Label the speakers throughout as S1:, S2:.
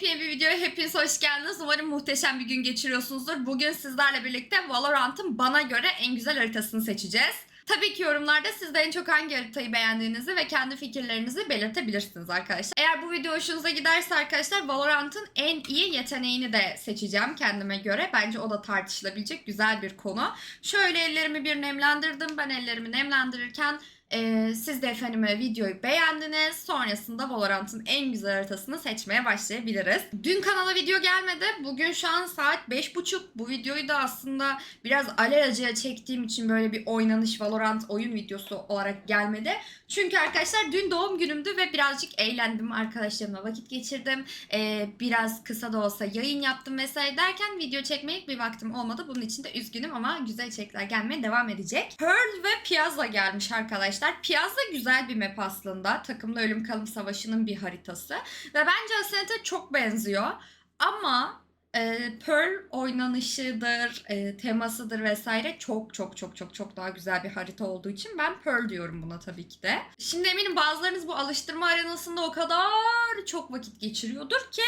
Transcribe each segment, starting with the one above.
S1: Yepyeni bir videoya hepiniz hoş geldiniz. Umarım muhteşem bir gün geçiriyorsunuzdur. Bugün sizlerle birlikte Valorant'ın bana göre en güzel haritasını seçeceğiz. Tabii ki yorumlarda siz de en çok hangi haritayı beğendiğinizi ve kendi fikirlerinizi belirtebilirsiniz arkadaşlar. Eğer bu video hoşunuza giderse arkadaşlar Valorant'ın en iyi yeteneğini de seçeceğim kendime göre. Bence o da tartışılabilecek güzel bir konu. Şöyle ellerimi bir nemlendirdim. Ben ellerimi nemlendirirken ee, siz de efendim videoyu beğendiniz. Sonrasında Valorant'ın en güzel haritasını seçmeye başlayabiliriz. Dün kanala video gelmedi. Bugün şu an saat 5.30. Bu videoyu da aslında biraz alelacele çektiğim için böyle bir oynanış Valorant oyun videosu olarak gelmedi. Çünkü arkadaşlar dün doğum günümdü ve birazcık eğlendim. Arkadaşlarımla vakit geçirdim. Ee, biraz kısa da olsa yayın yaptım vesaire derken video çekmeye bir vaktim olmadı. Bunun için de üzgünüm ama güzel içerikler gelmeye devam edecek. Pearl ve Piazza gelmiş arkadaşlar. Piazza güzel bir map aslında. Takımda ölüm kalım savaşının bir haritası. Ve bence Ascent'e çok benziyor. Ama e, Pearl oynanışıdır, e, temasıdır vesaire çok çok çok çok çok daha güzel bir harita olduğu için ben Pearl diyorum buna tabii ki de. Şimdi eminim bazılarınız bu alıştırma arenasında o kadar çok vakit geçiriyordur ki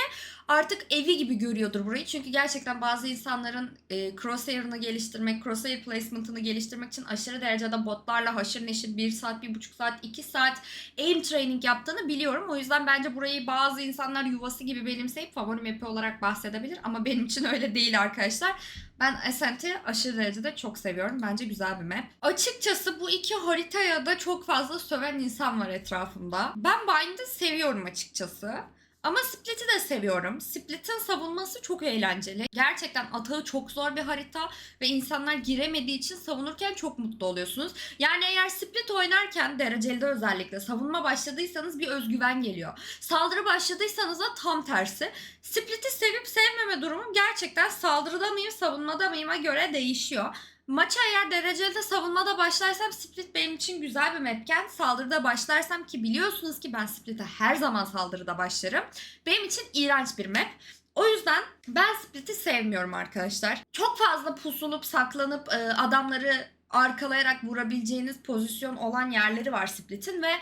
S1: artık evi gibi görüyordur burayı. Çünkü gerçekten bazı insanların e, crosshair'ını geliştirmek, crosshair placement'ını geliştirmek için aşırı derecede botlarla haşır neşir 1 saat, 1,5 saat, 2 saat aim training yaptığını biliyorum. O yüzden bence burayı bazı insanlar yuvası gibi benimseyip favori map'i olarak bahsedebilir. Ama benim için öyle değil arkadaşlar. Ben Ascent'i aşırı derecede çok seviyorum. Bence güzel bir map. Açıkçası bu iki haritaya da çok fazla söven insan var etrafımda. Ben Bind'i seviyorum açıkçası. Ama Split'i de seviyorum. Split'in savunması çok eğlenceli. Gerçekten atağı çok zor bir harita ve insanlar giremediği için savunurken çok mutlu oluyorsunuz. Yani eğer Split oynarken dereceli özellikle savunma başladıysanız bir özgüven geliyor. Saldırı başladıysanız da tam tersi. Split'i sevip sevmeme durumum gerçekten saldırıda mıyım savunmada mıyıma göre değişiyor. Maça eğer dereceli de savunmada başlarsam Split benim için güzel bir mapken saldırıda başlarsam ki biliyorsunuz ki ben Split'e her zaman saldırıda başlarım. Benim için iğrenç bir map. O yüzden ben Split'i sevmiyorum arkadaşlar. Çok fazla pusulup saklanıp e, adamları arkalayarak vurabileceğiniz pozisyon olan yerleri var Split'in ve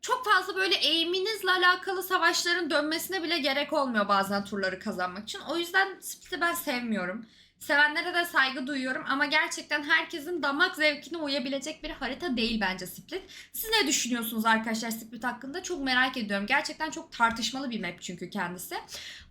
S1: çok fazla böyle eğiminizle alakalı savaşların dönmesine bile gerek olmuyor bazen turları kazanmak için. O yüzden Split'i ben sevmiyorum. Sevenlere de saygı duyuyorum ama gerçekten herkesin damak zevkine uyabilecek bir harita değil bence Split. Siz ne düşünüyorsunuz arkadaşlar Split hakkında? Çok merak ediyorum. Gerçekten çok tartışmalı bir map çünkü kendisi.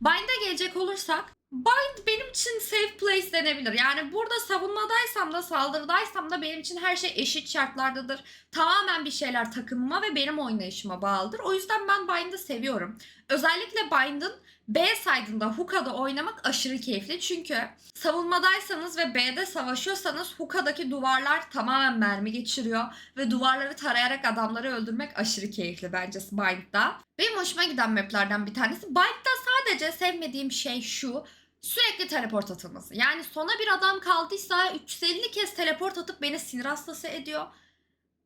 S1: Bind'e gelecek olursak Bind benim için safe place denebilir. Yani burada savunmadaysam da saldırıdaysam da benim için her şey eşit şartlardadır. Tamamen bir şeyler takımıma ve benim oynayışıma bağlıdır. O yüzden ben Bind'ı seviyorum. Özellikle Bind'ın B side'ında Hookah'da oynamak aşırı keyifli. Çünkü savunmadaysanız ve B'de savaşıyorsanız Hookah'daki duvarlar tamamen mermi geçiriyor. Ve duvarları tarayarak adamları öldürmek aşırı keyifli bence Bind'da. Benim hoşuma giden maplerden bir tanesi. Bind'da sadece sevmediğim şey şu. Sürekli teleport atılması. Yani sona bir adam kaldıysa 350 kez teleport atıp beni sinir hastası ediyor.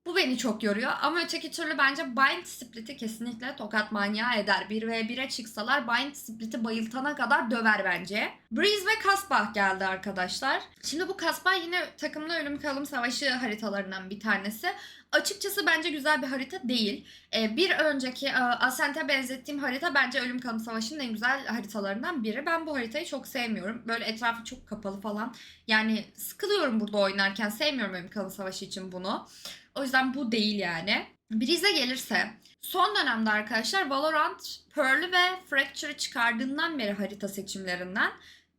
S1: Bu beni çok yoruyor ama öteki türlü bence Bind Split'i kesinlikle tokat manyağı eder. 1v1'e çıksalar Bind Split'i bayıltana kadar döver bence. Breeze ve Kasbah geldi arkadaşlar. Şimdi bu Kasbah yine takımda ölüm kalım savaşı haritalarından bir tanesi. Açıkçası bence güzel bir harita değil. Ee, bir önceki e, Ascent'e benzettiğim harita bence Ölüm Kalım Savaşı'nın en güzel haritalarından biri. Ben bu haritayı çok sevmiyorum. Böyle etrafı çok kapalı falan. Yani sıkılıyorum burada oynarken. Sevmiyorum Ölüm Kalım Savaşı için bunu. O yüzden bu değil yani. Breeze'e gelirse son dönemde arkadaşlar Valorant Pearl'ü ve Fracture'ı çıkardığından beri harita seçimlerinden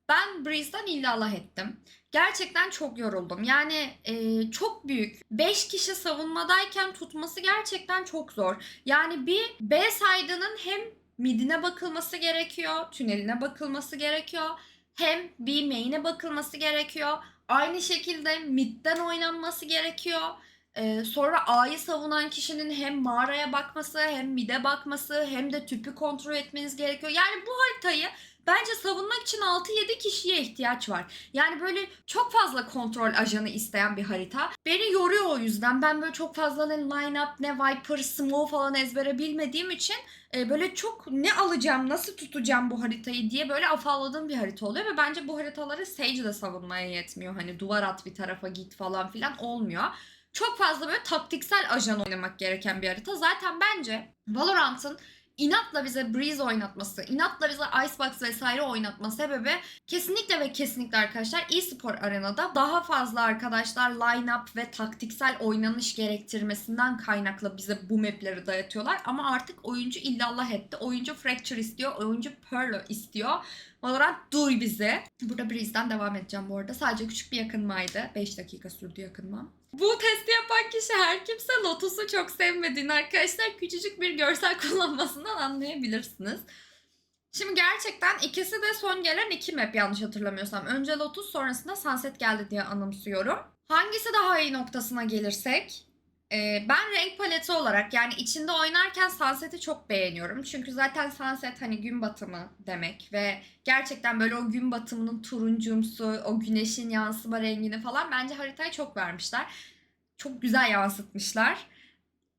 S1: ben Breeze'den illallah ettim. Gerçekten çok yoruldum. Yani e, çok büyük. 5 kişi savunmadayken tutması gerçekten çok zor. Yani bir B side'ının hem midine bakılması gerekiyor, tüneline bakılması gerekiyor. Hem B main'e bakılması gerekiyor. Aynı şekilde midden oynanması gerekiyor. Ee, sonra A'yı savunan kişinin hem mağaraya bakması hem mide bakması hem de tüpü kontrol etmeniz gerekiyor. Yani bu haritayı bence savunmak için 6-7 kişiye ihtiyaç var. Yani böyle çok fazla kontrol ajanı isteyen bir harita. Beni yoruyor o yüzden. Ben böyle çok fazla ne line-up ne Viper, Smoke falan ezbere bilmediğim için e, böyle çok ne alacağım, nasıl tutacağım bu haritayı diye böyle afalladığım bir harita oluyor. Ve bence bu haritaları Sage de savunmaya yetmiyor. Hani duvar at bir tarafa git falan filan olmuyor çok fazla böyle taktiksel ajan oynamak gereken bir harita. Zaten bence Valorant'ın inatla bize Breeze oynatması, inatla bize Icebox vesaire oynatma sebebi kesinlikle ve kesinlikle arkadaşlar e-spor arenada daha fazla arkadaşlar line-up ve taktiksel oynanış gerektirmesinden kaynaklı bize bu mapleri dayatıyorlar. Ama artık oyuncu illallah etti. Oyuncu Fracture istiyor, oyuncu Pearl istiyor. Valorant duy bizi. Burada Breeze'den devam edeceğim bu arada. Sadece küçük bir yakınmaydı. 5 dakika sürdü yakınmam. Bu testi yapan kişi her kimse Lotus'u çok sevmediğini arkadaşlar küçücük bir görsel kullanmasından anlayabilirsiniz. Şimdi gerçekten ikisi de son gelen iki map yanlış hatırlamıyorsam. Önce Lotus sonrasında Sunset geldi diye anımsıyorum. Hangisi daha iyi noktasına gelirsek? E, ben renk paleti olarak yani içinde oynarken Sunset'i çok beğeniyorum. Çünkü zaten Sunset hani gün batımı demek ve gerçekten böyle o gün batımının turuncumsu, o güneşin yansıma rengini falan bence haritaya çok vermişler. Çok güzel yansıtmışlar.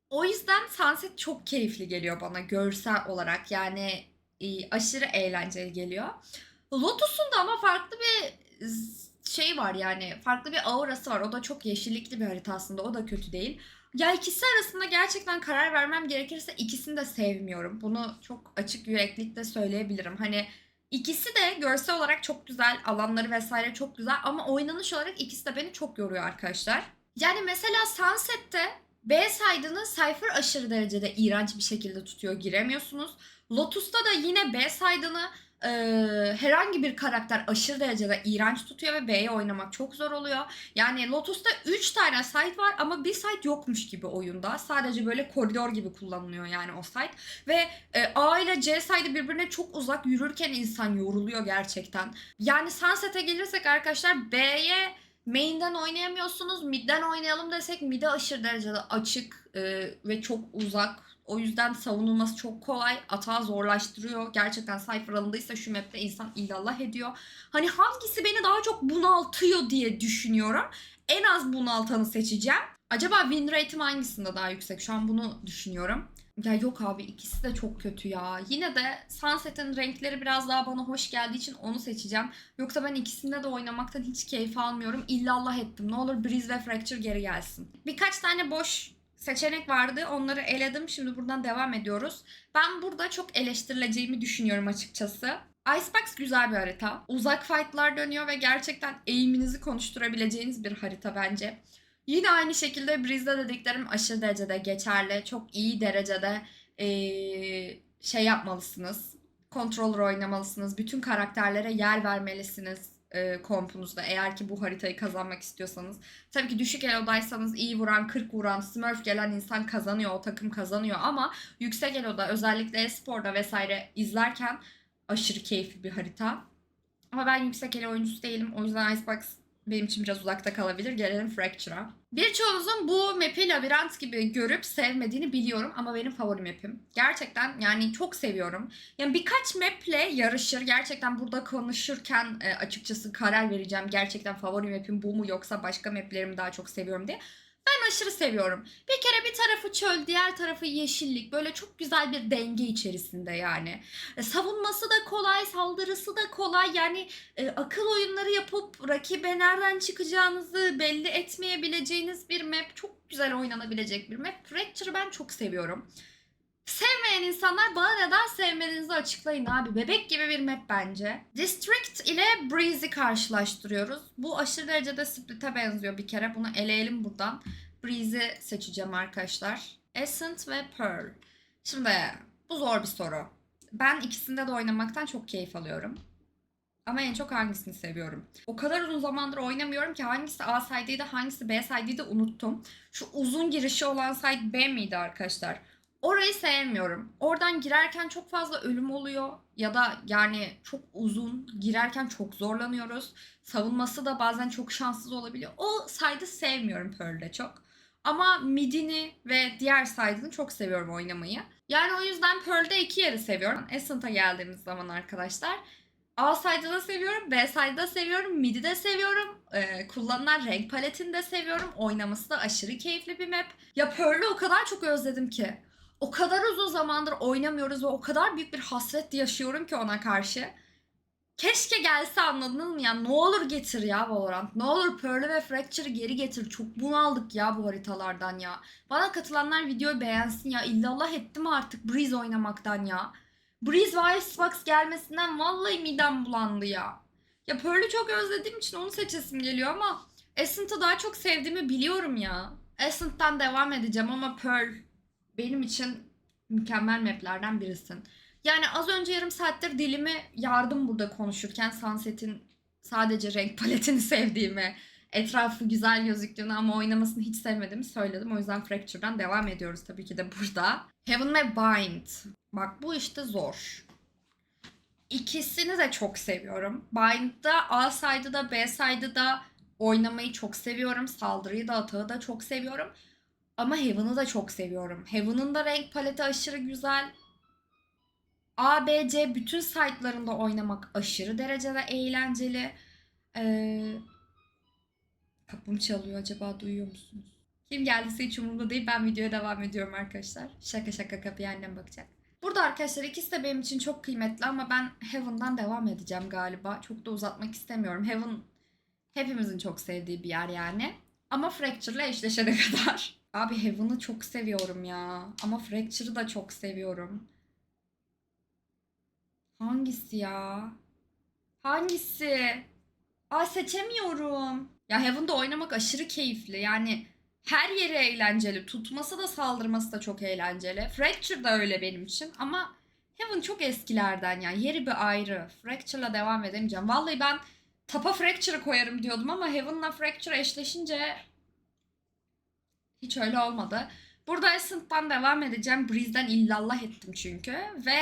S1: O yüzden Sunset çok keyifli geliyor bana görsel olarak. Yani e, aşırı eğlenceli geliyor. Lotus'un da ama farklı bir şey var yani. Farklı bir aurası var. O da çok yeşillikli bir harita aslında. O da kötü değil. Ya ikisi arasında gerçekten karar vermem gerekirse ikisini de sevmiyorum. Bunu çok açık yüreklilikle söyleyebilirim. Hani ikisi de görsel olarak çok güzel, alanları vesaire çok güzel ama oynanış olarak ikisi de beni çok yoruyor arkadaşlar. Yani mesela Sunset'te B side'ını Cypher aşırı derecede iğrenç bir şekilde tutuyor, giremiyorsunuz. Lotus'ta da yine B side'ını e, herhangi bir karakter aşırı derecede iğrenç tutuyor ve B'ye oynamak çok zor oluyor. Yani Lotus'ta 3 tane site var ama bir site yokmuş gibi oyunda. Sadece böyle koridor gibi kullanılıyor yani o site. Ve e, A ile C site'ı birbirine çok uzak yürürken insan yoruluyor gerçekten. Yani Sunset'e gelirsek arkadaşlar B'ye main'den oynayamıyorsunuz. Mid'den oynayalım desek mid'e aşırı derecede açık e, ve çok uzak. O yüzden savunulması çok kolay. Atağı zorlaştırıyor. Gerçekten Cypher alındıysa şu map'te insan illallah ediyor. Hani hangisi beni daha çok bunaltıyor diye düşünüyorum. En az bunaltanı seçeceğim. Acaba win rate'im hangisinde daha yüksek? Şu an bunu düşünüyorum. Ya yok abi ikisi de çok kötü ya. Yine de Sunset'in renkleri biraz daha bana hoş geldiği için onu seçeceğim. Yoksa ben ikisinde de oynamaktan hiç keyif almıyorum. İllallah ettim. Ne olur Breeze ve Fracture geri gelsin. Birkaç tane boş seçenek vardı. Onları eledim. Şimdi buradan devam ediyoruz. Ben burada çok eleştirileceğimi düşünüyorum açıkçası. Icebox güzel bir harita. Uzak fightlar dönüyor ve gerçekten eğiminizi konuşturabileceğiniz bir harita bence. Yine aynı şekilde Breeze'de dediklerim aşırı derecede geçerli. Çok iyi derecede eee, şey yapmalısınız. Controller oynamalısınız. Bütün karakterlere yer vermelisiniz e, kompunuzda. Eğer ki bu haritayı kazanmak istiyorsanız. Tabii ki düşük elodaysanız iyi vuran, 40 vuran, smurf gelen insan kazanıyor. O takım kazanıyor ama yüksek eloda özellikle e-sporda vesaire izlerken aşırı keyifli bir harita. Ama ben yüksek elo oyuncusu değilim. O yüzden Icebox benim için biraz uzakta kalabilir. Gelelim Fracture'a. Birçoğunuzun bu map'i labirent gibi görüp sevmediğini biliyorum ama benim favori map'im. Gerçekten yani çok seviyorum. Yani birkaç map'le yarışır. Gerçekten burada konuşurken e, açıkçası karar vereceğim. Gerçekten favori map'im bu mu yoksa başka map'lerimi daha çok seviyorum diye. Ben aşırı seviyorum. Bir kere bir tarafı çöl, diğer tarafı yeşillik. Böyle çok güzel bir denge içerisinde yani. E, savunması da kolay, saldırısı da kolay. Yani e, akıl oyunları yapıp rakibe nereden çıkacağınızı belli etmeyebileceğiniz bir map. Çok güzel oynanabilecek bir map. Fracture'ı ben çok seviyorum. Sevmeyen insanlar bana neden sevmediğinizi açıklayın abi. Bebek gibi bir map bence. District ile Breeze'i karşılaştırıyoruz. Bu aşırı derecede Split'e benziyor bir kere. Bunu eleyelim buradan. Breeze'i seçeceğim arkadaşlar. Essence ve Pearl. Şimdi bu zor bir soru. Ben ikisinde de oynamaktan çok keyif alıyorum. Ama en çok hangisini seviyorum? O kadar uzun zamandır oynamıyorum ki hangisi A side'ıydı hangisi B side'ıydı unuttum. Şu uzun girişi olan side B miydi arkadaşlar? Orayı sevmiyorum. Oradan girerken çok fazla ölüm oluyor ya da yani çok uzun girerken çok zorlanıyoruz. Savunması da bazen çok şanssız olabiliyor. O side'ı sevmiyorum Pearl'de çok. Ama midini ve diğer side'ını çok seviyorum oynamayı. Yani o yüzden Pearl'de iki yeri seviyorum. Ascent'a geldiğimiz zaman arkadaşlar. A side'ı da seviyorum, B side'ı da seviyorum, mid'i de seviyorum. Ee, kullanılan renk paletini de seviyorum. Oynaması da aşırı keyifli bir map. Ya Pearl'ü o kadar çok özledim ki. O kadar uzun zamandır oynamıyoruz ve o kadar büyük bir hasret yaşıyorum ki ona karşı. Keşke gelse anladınız mı ya? Ne olur getir ya Valorant. Ne olur Pearl ve Fracture'ı geri getir. Çok bunaldık ya bu haritalardan ya. Bana katılanlar videoyu beğensin ya. İllallah ettim artık Breeze oynamaktan ya. Breeze ve Icebox gelmesinden vallahi midem bulandı ya. Ya Pearl'ü çok özlediğim için onu seçesim geliyor ama Ascent'ı daha çok sevdiğimi biliyorum ya. Ascent'tan devam edeceğim ama Pearl benim için mükemmel maplerden birisin. Yani az önce yarım saattir dilimi yardım burada konuşurken Sunset'in sadece renk paletini sevdiğimi, etrafı güzel gözüktüğünü ama oynamasını hiç sevmediğimi söyledim. O yüzden Fracture'dan devam ediyoruz tabii ki de burada. Heaven ve Bind. Bak bu işte zor. İkisini de çok seviyorum. Bind'da A side'ı da B side'ı da oynamayı çok seviyorum. Saldırıyı da atağı da çok seviyorum. Ama Heaven'ı da çok seviyorum. Heaven'ın da renk paleti aşırı güzel. A, B, C bütün site'larında oynamak aşırı derecede eğlenceli. Ee, kapım çalıyor acaba duyuyor musunuz? Kim geldiyse hiç umurumda değil. Ben videoya devam ediyorum arkadaşlar. Şaka şaka kapıya annem bakacak. Burada arkadaşlar ikisi de benim için çok kıymetli ama ben Heaven'dan devam edeceğim galiba. Çok da uzatmak istemiyorum. Heaven hepimizin çok sevdiği bir yer yani. Ama Fracture'la eşleşene kadar. Abi Heaven'ı çok seviyorum ya. Ama Fracture'ı da çok seviyorum. Hangisi ya? Hangisi? Ay seçemiyorum. Ya Heaven'da oynamak aşırı keyifli. Yani her yeri eğlenceli. Tutması da saldırması da çok eğlenceli. Fracture da öyle benim için ama Heaven çok eskilerden ya. Yeri bir ayrı. Fracture'la devam edemeyeceğim. Vallahi ben Tapa Fracture'ı koyarım diyordum ama Heaven'la Fracture eşleşince hiç öyle olmadı. Burada Ascent'tan devam edeceğim. Breeze'den illallah ettim çünkü. Ve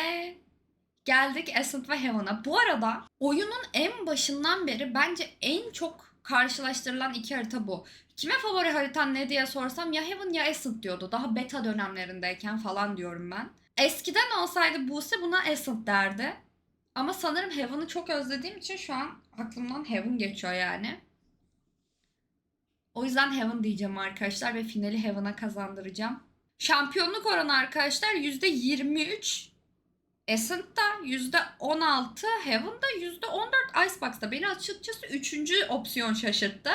S1: geldik Ascent ve Heaven'a. Bu arada oyunun en başından beri bence en çok karşılaştırılan iki harita bu. Kime favori haritan ne diye sorsam ya Heaven ya Ascent diyordu. Daha beta dönemlerindeyken falan diyorum ben. Eskiden olsaydı Buse buna Ascent derdi. Ama sanırım Heaven'ı çok özlediğim için şu an aklımdan Heaven geçiyor yani. O yüzden Heaven diyeceğim arkadaşlar ve finali Heaven'a kazandıracağım. Şampiyonluk oranı arkadaşlar %23 Ascent'ta %16, Heaven'da %14, Icebox'ta beni açıkçası 3. opsiyon şaşırttı.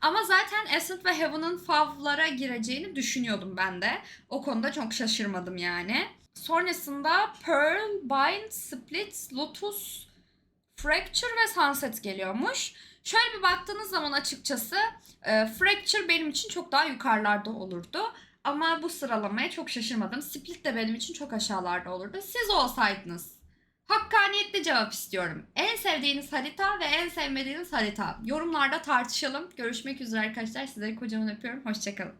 S1: Ama zaten Ascent ve Heaven'ın favlara gireceğini düşünüyordum ben de. O konuda çok şaşırmadım yani. Sonrasında Pearl, Bind, Split, Lotus, Fracture ve Sunset geliyormuş. Şöyle bir baktığınız zaman açıkçası e, Fracture benim için çok daha yukarılarda olurdu. Ama bu sıralamaya çok şaşırmadım. Split de benim için çok aşağılarda olurdu. Siz olsaydınız. Hakkaniyetli cevap istiyorum. En sevdiğiniz harita ve en sevmediğiniz harita. Yorumlarda tartışalım. Görüşmek üzere arkadaşlar. Sizleri kocaman öpüyorum. Hoşçakalın.